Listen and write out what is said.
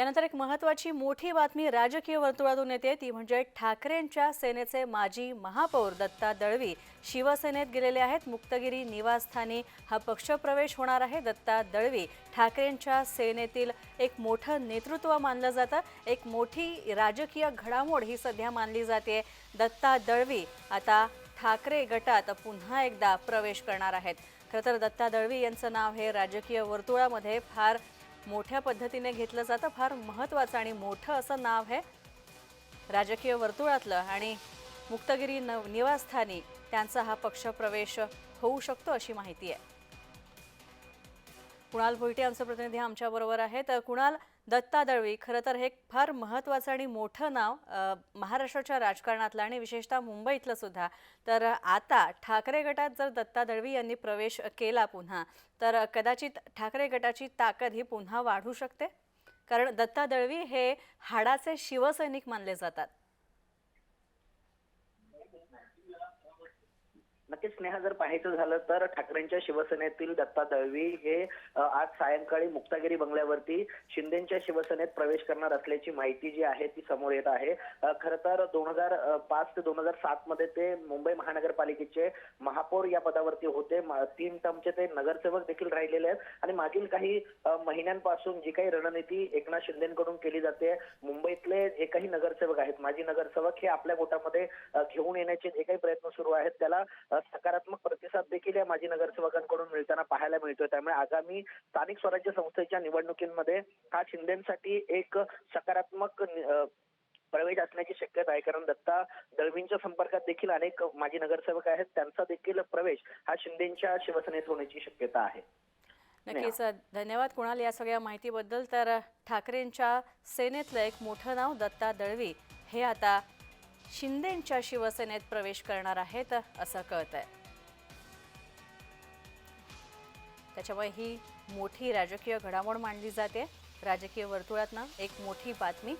यानंतर एक महत्वाची मोठी बातमी राजकीय वर्तुळातून येते. ती म्हणजे ठाकरेंच्या सेनेचे माजी महापौर दत्ता दळवी शिवसेनेत गेलेले आहेत. मुक्तगिरी निवासस्थानी हा पक्षप्रवेश होणार आहे. दत्ता दळवी ठाकरेंच्या सेनेतील एक मोठं नेतृत्व मानलं जातं. एक मोठी राजकीय घडामोड ही सध्या मानली जाते. दत्ता दळवी आता ठाकरे गटात पुन्हा एकदा प्रवेश करणार आहेत. खरं तर दत्ता दळवी यांचं नाव हे राजकीय वर्तुळामध्ये फार मोठ्या पद्धतीने घेतलं जातं. फार महत्त्वाचं आणि मोठं असं नाव आहे राजकीय वर्तुळातलं आणि मुक्तगिरी न निवासस्थानी त्यांचा हा पक्षप्रवेश होऊ शकतो अशी माहिती आहे. कुणाल भोईटे आमचे प्रतिनिधी आमच्याबरोबर आहेत. कुणाल दत्ता दळवी खरं तर हे फार महत्त्वाचं आणि मोठं नाव महाराष्ट्राच्या राजकारणातलं आणि विशेषतः मुंबईतलं सुद्धा. तर आता ठाकरे गटात जर दत्ता दळवी यांनी प्रवेश केला पुन्हा तर कदाचित ठाकरे गटाची ताकद ही पुन्हा वाढू शकते? कारण दत्ता दळवी हे हाडाचे शिवसैनिक मानले जातात. नक्कीच स्नेहा जर पाहायचं झालं तर ठाकरेंच्या शिवसेनेतील दत्ता दळवी हे आज सायंकाळी मुक्तागिरी बंगल्यावरती शिंदेच्या शिवसेनेत प्रवेश करणार असल्याची माहिती जी आहे ती समोर येत आहे. खर तर दोन हजार पाच ते दोन हजार सात मध्ये ते मुंबई महानगरपालिकेचे महापौर या पदावरती होते. तीन टर्मचे ते नगरसेवक देखील राहिलेले आहेत. आणि मागील काही महिन्यांपासून जी काही रणनीती एकनाथ शिंदेकडून केली जाते मुंबईतले जे काही नगरसेवक आहेत. माजी नगरसेवक हे आपल्या गोटामध्ये घेऊन येण्याचे जे काही प्रयत्न सुरू आहेत त्याला सकारात्मक प्रतिसाद देखील या माजी नगरसेवकांकडून मिळताना पाहायला मिळतोय. त्यामुळे आगामी स्थानिक स्वराज्य संस्थेच्या निवडणुकीमध्ये हा शिंदेसाठी एक सकारात्मक प्रवेश असण्याची शक्यता आहे. कारण दत्ता दळवींच्या संपर्कात देखील अनेक माजी नगरसेवक आहेत. त्यांचा देखील प्रवेश हा शिंदेच्या शिवसेनेत होण्याची शक्यता आहे. नक्कीच. धन्यवाद कुणाल या सगळ्या माहितीबद्दल. तर ठाकरेंच्या सेनेतलं एक मोठं नाव दत्ता दळवी. हे आता शिंदेंच्या शिवसेनेत प्रवेश करणार आहेत असं कळत आहे त्याच्यामुळे ही मोठी राजकीय घडामोड मांडली जाते. राजकीय वर्तुळातनं एक मोठी बातमी